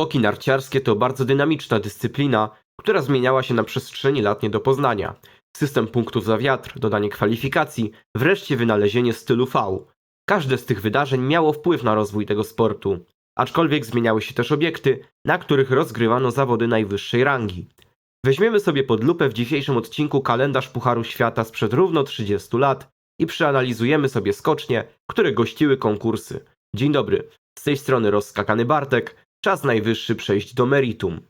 Skoki narciarskie to bardzo dynamiczna dyscyplina, która zmieniała się na przestrzeni lat nie do poznania. System punktów za wiatr, dodanie kwalifikacji, wreszcie wynalezienie stylu V. Każde z tych wydarzeń miało wpływ na rozwój tego sportu. Aczkolwiek zmieniały się też obiekty, na których rozgrywano zawody najwyższej rangi. Weźmiemy sobie pod lupę w dzisiejszym odcinku kalendarz Pucharu Świata sprzed równo 30 lat i przeanalizujemy sobie skocznie, które gościły konkursy. Dzień dobry, z tej strony rozskakany Bartek, czas najwyższy przejść do meritum.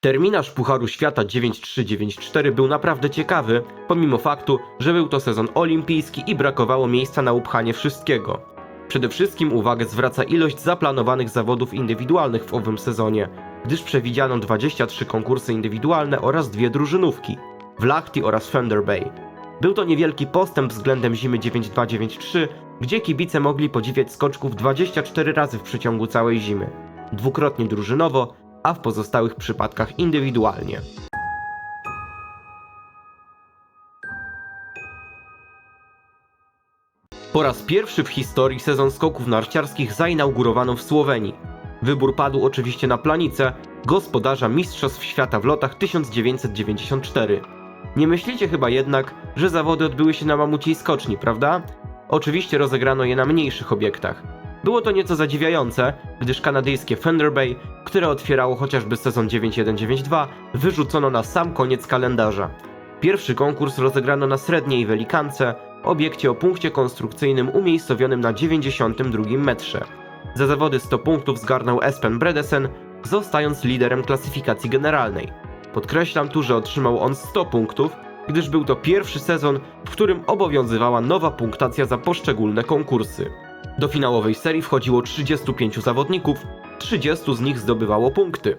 Terminarz Pucharu Świata 9394 był naprawdę ciekawy, pomimo faktu, że był to sezon olimpijski i brakowało miejsca na upchanie wszystkiego. Przede wszystkim uwagę zwraca ilość zaplanowanych zawodów indywidualnych w owym sezonie, gdyż przewidziano 23 konkursy indywidualne oraz dwie drużynówki w Lahti oraz Thunder Bay. Był to niewielki postęp względem zimy 9293, gdzie kibice mogli podziwiać skoczków 24 razy w przeciągu całej zimy, dwukrotnie drużynowo, a w pozostałych przypadkach indywidualnie. Po raz pierwszy w historii sezon skoków narciarskich zainaugurowano w Słowenii. Wybór padł oczywiście na planicę, gospodarza Mistrzostw Świata w lotach 1994. Nie myślicie chyba jednak, że zawody odbyły się na mamuciej skoczni, prawda? Oczywiście rozegrano je na mniejszych obiektach. Było to nieco zadziwiające, gdyż kanadyjskie Thunder Bay, które otwierało chociażby sezon 9192, wyrzucono na sam koniec kalendarza. Pierwszy konkurs rozegrano na Sredniej Welikance, obiekcie o punkcie konstrukcyjnym umiejscowionym na 92 metrze. Za zawody 100 punktów zgarnął Espen Bredesen, zostając liderem klasyfikacji generalnej. Podkreślam tu, że otrzymał on 100 punktów, gdyż był to pierwszy sezon, w którym obowiązywała nowa punktacja za poszczególne konkursy. Do finałowej serii wchodziło 35 zawodników, 30 z nich zdobywało punkty.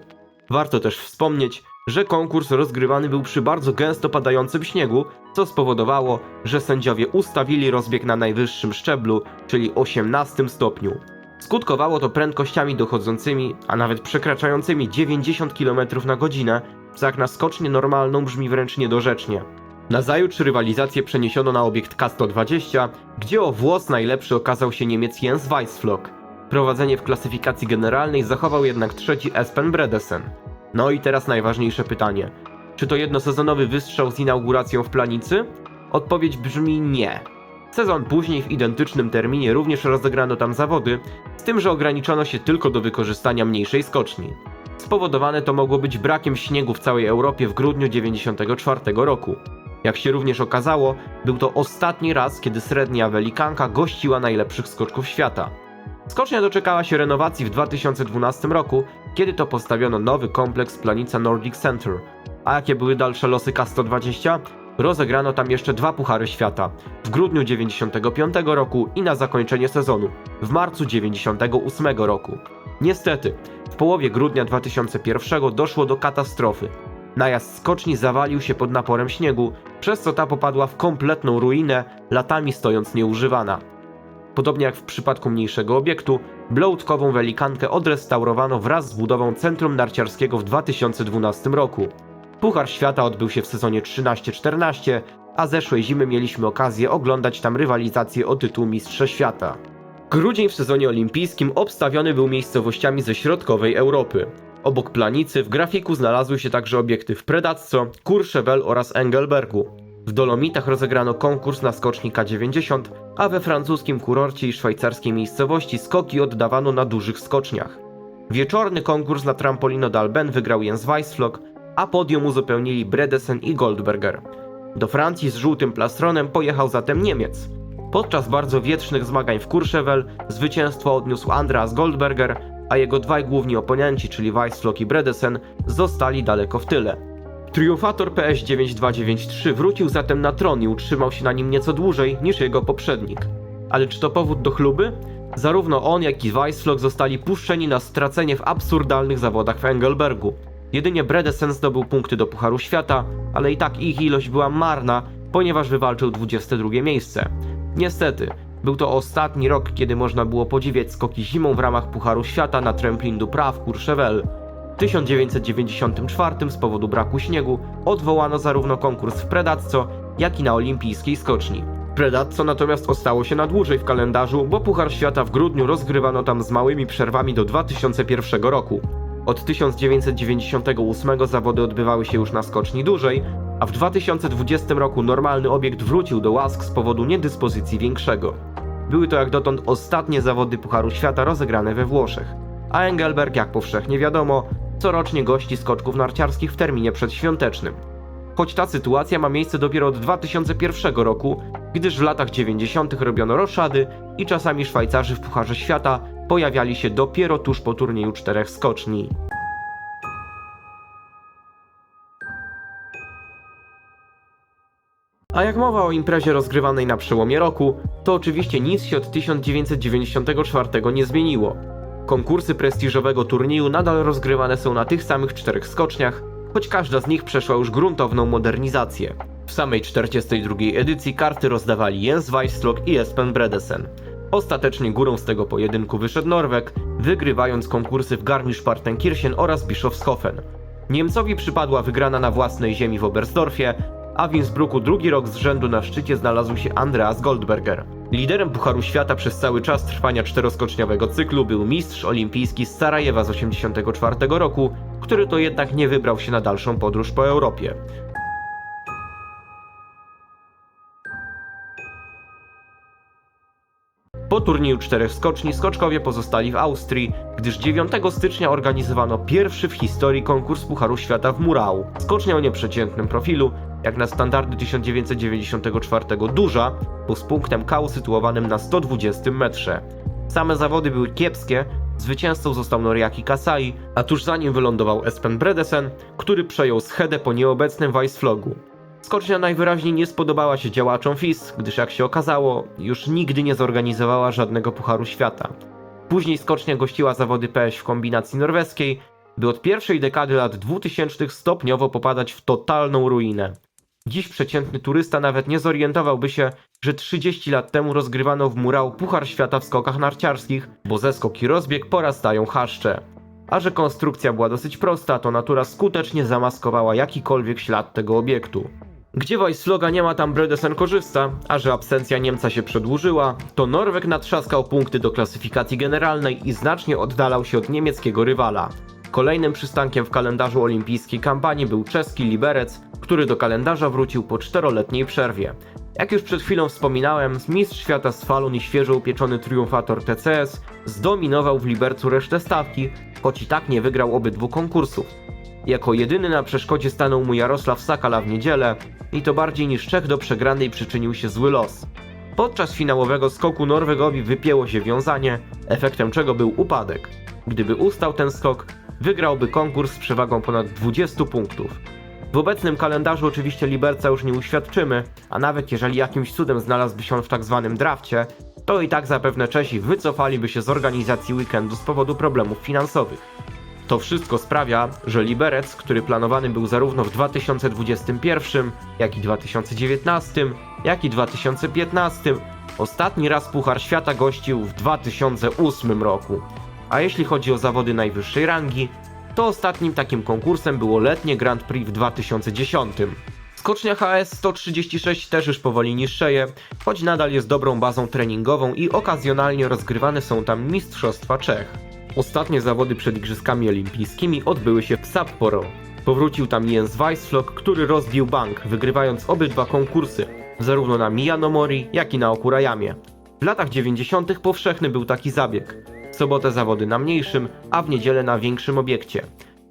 Warto też wspomnieć, że konkurs rozgrywany był przy bardzo gęsto padającym śniegu, co spowodowało, że sędziowie ustawili rozbieg na najwyższym szczeblu, czyli 18 stopniu. Skutkowało to prędkościami dochodzącymi, a nawet przekraczającymi 90 km na godzinę, jak na skocznię normalną brzmi wręcz niedorzecznie. Nazajutrz rywalizację przeniesiono na obiekt K120, gdzie o włos najlepszy okazał się Niemiec Jens Weissflok. Prowadzenie w klasyfikacji generalnej zachował jednak trzeci Espen Bredesen. No i teraz najważniejsze pytanie. Czy to jednosezonowy wystrzał z inauguracją w Planicy? Odpowiedź brzmi nie. Sezon później w identycznym terminie również rozegrano tam zawody, z tym, że ograniczono się tylko do wykorzystania mniejszej skoczni. Spowodowane to mogło być brakiem śniegu w całej Europie w grudniu 1994 roku. Jak się również okazało, był to ostatni raz, kiedy Srednia Welikanka gościła najlepszych skoczków świata. Skocznia doczekała się renowacji w 2012 roku, kiedy to postawiono nowy kompleks Planica Nordic Center. A jakie były dalsze losy K120? Rozegrano tam jeszcze dwa Puchary Świata, w grudniu 95 roku i na zakończenie sezonu, w marcu 98 roku. Niestety, w połowie grudnia 2001 doszło do katastrofy. Najazd skoczni zawalił się pod naporem śniegu, przez co ta popadła w kompletną ruinę, latami stojąc nieużywana. Podobnie jak w przypadku mniejszego obiektu, Blołtkową Welikankę odrestaurowano wraz z budową centrum narciarskiego w 2012 roku. Puchar Świata odbył się w sezonie 13-14, a zeszłej zimy mieliśmy okazję oglądać tam rywalizację o tytuł Mistrza Świata. Grudzień w sezonie olimpijskim obstawiony był miejscowościami ze środkowej Europy. Obok planicy w grafiku znalazły się także obiekty w Predacco, Courchevel oraz Engelbergu. W Dolomitach rozegrano konkurs na skoczni K90, a we francuskim kurorcie i szwajcarskiej miejscowości skoki oddawano na dużych skoczniach. Wieczorny konkurs na trampolino d'Alben wygrał Jens Weissflok, a podium uzupełnili Bredesen i Goldberger. Do Francji z żółtym plastronem pojechał zatem Niemiec. Podczas bardzo wietrznych zmagań w Courchevel zwycięstwo odniósł Andreas Goldberger, a jego dwaj główni oponenci, czyli Weissflok i Bredesen, zostali daleko w tyle. Triumfator PS9293 wrócił zatem na tron i utrzymał się na nim nieco dłużej niż jego poprzednik. Ale czy to powód do chluby? Zarówno on, jak i Weissflok zostali puszczeni na stracenie w absurdalnych zawodach w Engelbergu. Jedynie Bredesen zdobył punkty do Pucharu Świata, ale i tak ich ilość była marna, ponieważ wywalczył 22 miejsce. Niestety, był to ostatni rok, kiedy można było podziwiać skoki zimą w ramach Pucharu Świata na Tremplin du Prat w Courchevel. W 1994 z powodu braku śniegu odwołano zarówno konkurs w Predacco, jak i na olimpijskiej skoczni. Predazzo natomiast ostało się na dłużej w kalendarzu, bo Puchar Świata w grudniu rozgrywano tam z małymi przerwami do 2001 roku. Od 1998 zawody odbywały się już na skoczni dłużej, a w 2020 roku normalny obiekt wrócił do łask z powodu niedyspozycji większego. Były to jak dotąd ostatnie zawody Pucharu Świata rozegrane we Włoszech, a Engelberg, jak powszechnie wiadomo, corocznie gości skoczków narciarskich w terminie przedświątecznym. Choć ta sytuacja ma miejsce dopiero od 2001 roku, gdyż w latach 90. robiono roszady i czasami Szwajcarzy w Pucharze Świata pojawiali się dopiero tuż po turnieju czterech skoczni. A jak mowa o imprezie rozgrywanej na przełomie roku, to oczywiście nic się od 1994 nie zmieniło. Konkursy prestiżowego turnieju nadal rozgrywane są na tych samych czterech skoczniach, choć każda z nich przeszła już gruntowną modernizację. W samej 42. edycji karty rozdawali Jens Weisslog i Espen Bredesen. Ostatecznie górą z tego pojedynku wyszedł Norweg, wygrywając konkursy w Garmisch-Partenkirchen oraz Bischofshofen. Niemcowi przypadła wygrana na własnej ziemi w Oberstdorfie, a w Innsbrucku drugi rok z rzędu na szczycie znalazł się Andreas Goldberger. Liderem Pucharu Świata przez cały czas trwania czteroskoczniowego cyklu był mistrz olimpijski z Sarajewa z 1984 roku, który to jednak nie wybrał się na dalszą podróż po Europie. Po turnieju czterech skoczni skoczkowie pozostali w Austrii, gdyż 9 stycznia organizowano pierwszy w historii konkurs Pucharu Świata w Murau. Skocznia o nieprzeciętnym profilu, jak na standardy 1994 duża, bo z punktem K usytuowanym na 120 metrze. Same zawody były kiepskie, zwycięzcą został Noriaki Kasai, a tuż za nim wylądował Espen Bredesen, który przejął schedę po nieobecnym Weissflogu. Skocznia najwyraźniej nie spodobała się działaczom FIS, gdyż jak się okazało, już nigdy nie zorganizowała żadnego Pucharu Świata. Później skocznia gościła zawody PŚ w kombinacji norweskiej, by od pierwszej dekady lat 2000 stopniowo popadać w totalną ruinę. Dziś przeciętny turysta nawet nie zorientowałby się, że 30 lat temu rozgrywano w Murał Puchar Świata w skokach narciarskich, bo ze skok i rozbieg porastają chaszcze. A że konstrukcja była dosyć prosta, to natura skutecznie zamaskowała jakikolwiek ślad tego obiektu. Gdzie Weissfloga nie ma, tam Bredesen korzysta, a że absencja Niemca się przedłużyła, to Norweg natrzaskał punkty do klasyfikacji generalnej i znacznie oddalał się od niemieckiego rywala. Kolejnym przystankiem w kalendarzu olimpijskiej kampanii był czeski Liberec, który do kalendarza wrócił po czteroletniej przerwie. Jak już przed chwilą wspominałem, mistrz świata z Falun i świeżo upieczony triumfator TCS zdominował w Libercu resztę stawki, choć i tak nie wygrał obydwu konkursów. Jako jedyny na przeszkodzie stanął mu Jarosław Sakala w niedzielę i to bardziej niż Czech do przegranej przyczynił się zły los. Podczas finałowego skoku Norwegowi wypięło się wiązanie, efektem czego był upadek. Gdyby ustał ten skok, wygrałby konkurs z przewagą ponad 20 punktów. W obecnym kalendarzu oczywiście Liberca już nie uświadczymy, a nawet jeżeli jakimś cudem znalazłby się on w tak zwanym drafcie, to i tak zapewne Czesi wycofaliby się z organizacji weekendu z powodu problemów finansowych. To wszystko sprawia, że Liberec, który planowany był zarówno w 2021, jak i 2019, jak i 2015, ostatni raz Puchar Świata gościł w 2008 roku. A jeśli chodzi o zawody najwyższej rangi, to ostatnim takim konkursem było letnie Grand Prix w 2010. Skocznia HS 136 też już powoli niższeje, choć nadal jest dobrą bazą treningową i okazjonalnie rozgrywane są tam Mistrzostwa Czech. Ostatnie zawody przed Igrzyskami Olimpijskimi odbyły się w Sapporo. Powrócił tam Jens Weissflog, który rozbił bank, wygrywając obydwa konkursy, zarówno na Miyanomori, jak i na Okurayamie. W latach 90. powszechny był taki zabieg. Sobotę zawody na mniejszym, a w niedzielę na większym obiekcie.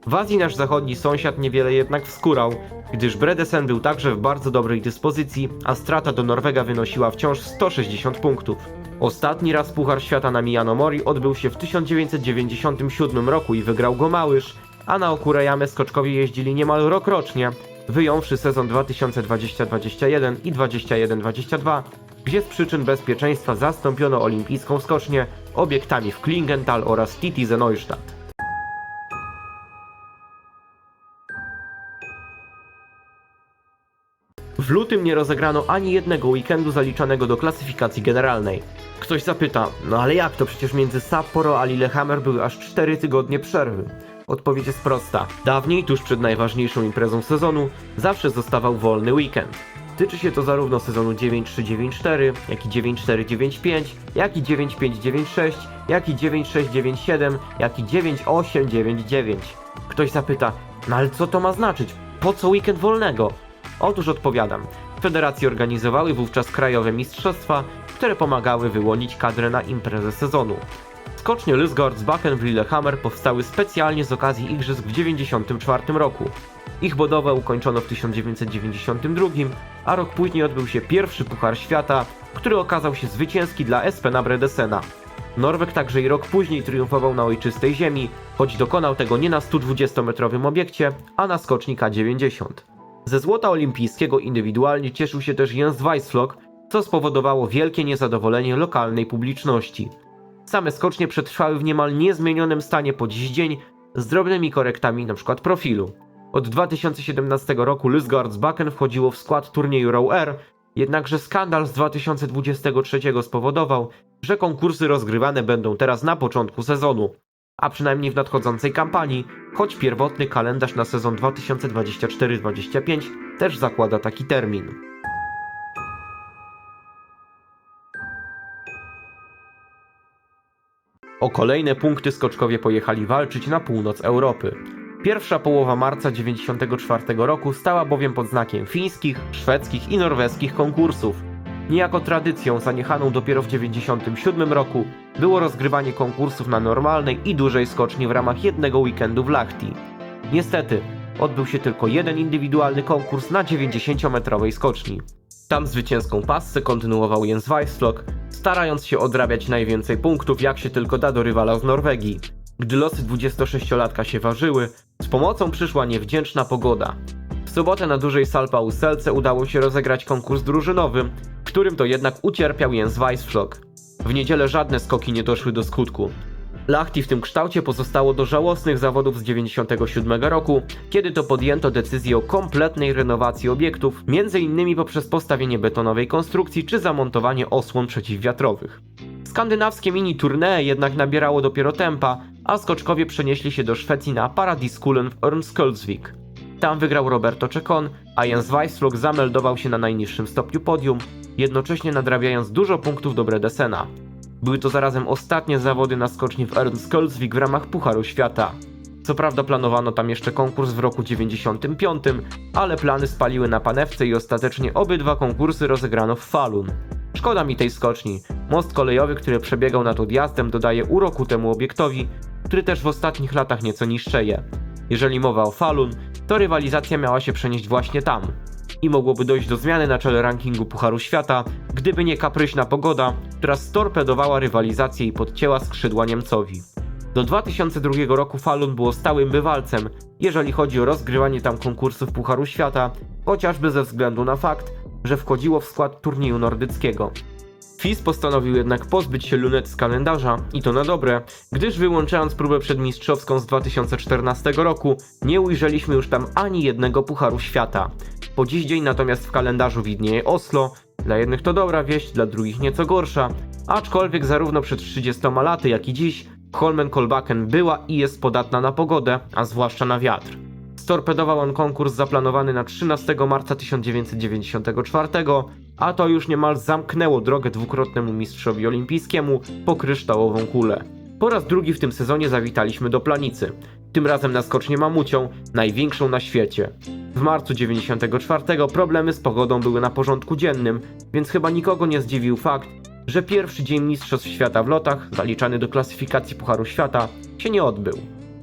W Azji nasz zachodni sąsiad niewiele jednak wskórał, gdyż Bredesen był także w bardzo dobrej dyspozycji, a strata do Norwega wynosiła wciąż 160 punktów. Ostatni raz Puchar Świata na Miyanomori odbył się w 1997 roku i wygrał go Małysz, a na Okurayamę skoczkowie jeździli niemal rok rocznie, wyjąwszy sezon 2020-21 i 21-22, gdzie z przyczyn bezpieczeństwa zastąpiono olimpijską skocznię obiektami w Klingenthal oraz Titize Neustadt. W lutym nie rozegrano ani jednego weekendu zaliczanego do klasyfikacji generalnej. Ktoś zapyta, no ale jak to przecież między Sapporo a Lillehammer były aż 4 tygodnie przerwy? Odpowiedź jest prosta. Dawniej, tuż przed najważniejszą imprezą sezonu, zawsze zostawał wolny weekend. Tyczy się to zarówno sezonu 9394, jak i 9495, jak i 9596, jak i 9697, jak i 9899. Ktoś zapyta, no ale co to ma znaczyć? Po co weekend wolnego? Otóż odpowiadam. Federacje organizowały wówczas krajowe mistrzostwa, które pomagały wyłonić kadrę na imprezę sezonu. Skocznie Lysgårdsbachen w Lillehammer powstały specjalnie z okazji igrzysk w 1994 roku. Ich budowę ukończono w 1992, a rok później odbył się pierwszy Puchar Świata, który okazał się zwycięski dla Espena Bredesena. Norweg także i rok później triumfował na ojczystej ziemi, choć dokonał tego nie na 120-metrowym obiekcie, a na skoczni K90. Ze złota olimpijskiego indywidualnie cieszył się też Jens Weissflog, co spowodowało wielkie niezadowolenie lokalnej publiczności. Same skocznie przetrwały w niemal niezmienionym stanie po dziś dzień, z drobnymi korektami np. profilu. Od 2017 roku Lysgårdsbachen wchodziło w skład turnieju Row Air, jednakże skandal z 2023 spowodował, że konkursy rozgrywane będą teraz na początku sezonu, a przynajmniej w nadchodzącej kampanii, choć pierwotny kalendarz na sezon 2024-25 też zakłada taki termin. O kolejne punkty skoczkowie pojechali walczyć na północ Europy. Pierwsza połowa marca 1994 roku stała bowiem pod znakiem fińskich, szwedzkich i norweskich konkursów. Niejako tradycją zaniechaną dopiero w 1997 roku było rozgrywanie konkursów na normalnej i dużej skoczni w ramach jednego weekendu w Lahti. Niestety, odbył się tylko jeden indywidualny konkurs na 90-metrowej skoczni. Tam zwycięską pasce kontynuował Jens Weissflog, starając się odrabiać najwięcej punktów jak się tylko da do rywala z Norwegii. Gdy losy 26-latka się ważyły, z pomocą przyszła niewdzięczna pogoda. W sobotę na dużej Salpa Uselce udało się rozegrać konkurs drużynowy, w którym to jednak ucierpiał Jens Weissflog. W niedzielę żadne skoki nie doszły do skutku. Lahti w tym kształcie pozostało do żałosnych zawodów z 97 roku, kiedy to podjęto decyzję o kompletnej renowacji obiektów, m.in. poprzez postawienie betonowej konstrukcji czy zamontowanie osłon przeciwwiatrowych. Skandynawskie mini tournée jednak nabierało dopiero tempa, a skoczkowie przenieśli się do Szwecji na Paradiskulen w Örnsköldsvik. Tam wygrał Roberto Czekon, a Jens Weissflog zameldował się na najniższym stopniu podium, jednocześnie nadrabiając dużo punktów do Bredesena. Były to zarazem ostatnie zawody na skoczni w Örnsköldsvik w ramach Pucharu Świata. Co prawda planowano tam jeszcze konkurs w roku 95, ale plany spaliły na panewce i ostatecznie obydwa konkursy rozegrano w Falun. Szkoda mi tej skoczni. Most kolejowy, który przebiegał nad odjazdem, dodaje uroku temu obiektowi, który też w ostatnich latach nieco niszczeje. Jeżeli mowa o Falun, to rywalizacja miała się przenieść właśnie tam. I mogłoby dojść do zmiany na czele rankingu Pucharu Świata, gdyby nie kapryśna pogoda, która storpedowała rywalizację i podcięła skrzydła Niemcowi. Do 2002 roku Falun było stałym bywalcem, jeżeli chodzi o rozgrywanie tam konkursów Pucharu Świata, chociażby ze względu na fakt, że wchodziło w skład turnieju nordyckiego. FIS postanowił jednak pozbyć się lunet z kalendarza i to na dobre, gdyż wyłączając próbę przedmistrzowską z 2014 roku, nie ujrzeliśmy już tam ani jednego Pucharu Świata. Po dziś dzień natomiast w kalendarzu widnieje Oslo, dla jednych to dobra wieść, dla drugich nieco gorsza, aczkolwiek zarówno przed 30 laty jak i dziś Holmenkolbaken była i jest podatna na pogodę, a zwłaszcza na wiatr. Storpedował on konkurs zaplanowany na 13 marca 1994, a to już niemal zamknęło drogę dwukrotnemu mistrzowi olimpijskiemu po kryształową kulę. Po raz drugi w tym sezonie zawitaliśmy do Planicy, tym razem na skocznię mamucią, największą na świecie. W marcu 94 problemy z pogodą były na porządku dziennym, więc chyba nikogo nie zdziwił fakt, że pierwszy dzień Mistrzostw Świata w lotach, zaliczany do klasyfikacji Pucharu Świata, się nie odbył.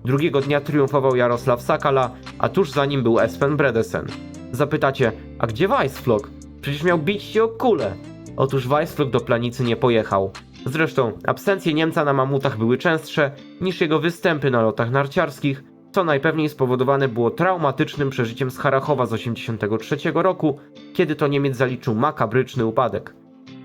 Drugiego dnia triumfował Jarosław Sakala, a tuż za nim był Espen Bredesen. Zapytacie, a gdzie Weissflog? Przecież miał bić się o kulę. Otóż Weissflog do planicy nie pojechał. Zresztą absencje Niemca na mamutach były częstsze niż jego występy na lotach narciarskich, co najpewniej spowodowane było traumatycznym przeżyciem z Harachowa z 1983 roku, kiedy to Niemiec zaliczył makabryczny upadek.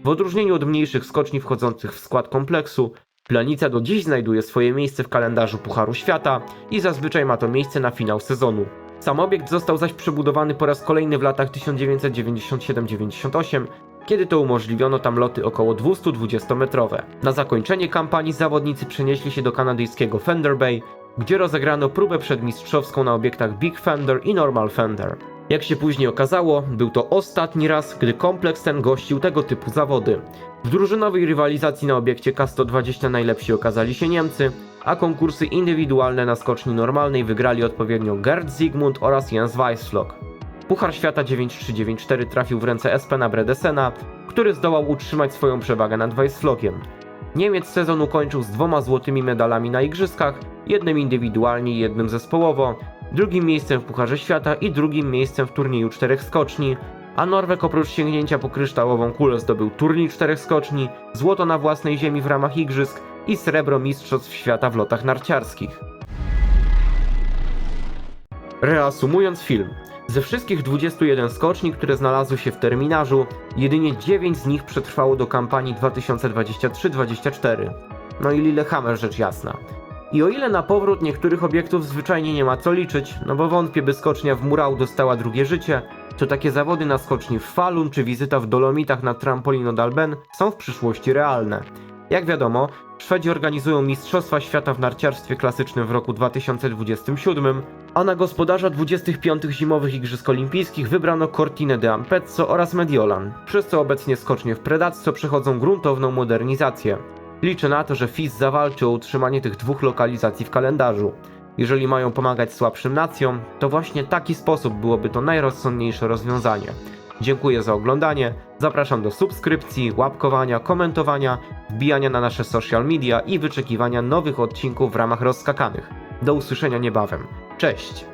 W odróżnieniu od mniejszych skoczni wchodzących w skład kompleksu, Planica do dziś znajduje swoje miejsce w kalendarzu Pucharu Świata i zazwyczaj ma to miejsce na finał sezonu. Sam obiekt został zaś przebudowany po raz kolejny w latach 1997-98, kiedy to umożliwiono tam loty około 220-metrowe. Na zakończenie kampanii zawodnicy przenieśli się do kanadyjskiego Fender Bay, gdzie rozegrano próbę przedmistrzowską na obiektach Big Fender i Normal Fender. Jak się później okazało, był to ostatni raz, gdy kompleks ten gościł tego typu zawody. W drużynowej rywalizacji na obiekcie K120 najlepsi okazali się Niemcy, a konkursy indywidualne na skoczni normalnej wygrali odpowiednio Gerd Zygmunt oraz Jens Weissflog. Puchar Świata 9394 trafił w ręce Espena Bredesena, który zdołał utrzymać swoją przewagę nad Weissflogiem. Niemiec sezon ukończył z dwoma złotymi medalami na igrzyskach, jednym indywidualnie i jednym zespołowo, drugim miejscem w Pucharze Świata i drugim miejscem w turnieju czterech skoczni, a Norweg oprócz sięgnięcia po kryształową kulę zdobył turniej czterech skoczni, złoto na własnej ziemi w ramach igrzysk i srebro Mistrzostw Świata w lotach narciarskich. Reasumując film, ze wszystkich 21 skoczni, które znalazły się w terminarzu, jedynie 9 z nich przetrwało do kampanii 2023-24. No i Lillehammer rzecz jasna. I o ile na powrót niektórych obiektów zwyczajnie nie ma co liczyć, no bo wątpię by skocznia w Murał dostała drugie życie, to takie zawody na skoczni w Falun czy wizyta w Dolomitach na Trampolino d'Alben są w przyszłości realne. Jak wiadomo, Szwedzi organizują Mistrzostwa Świata w narciarstwie klasycznym w roku 2027, a na gospodarza 25 zimowych Igrzysk Olimpijskich wybrano Cortine de Ampezzo oraz Mediolan, przez co obecnie skocznie w Predacco przechodzą gruntowną modernizację. Liczę na to, że FIS zawalczy o utrzymanie tych dwóch lokalizacji w kalendarzu. Jeżeli mają pomagać słabszym nacjom, to właśnie taki sposób byłoby to najrozsądniejsze rozwiązanie. Dziękuję za oglądanie, zapraszam do subskrypcji, łapkowania, komentowania, wbijania na nasze social media i wyczekiwania nowych odcinków w ramach rozskakanych. Do usłyszenia niebawem. Cześć!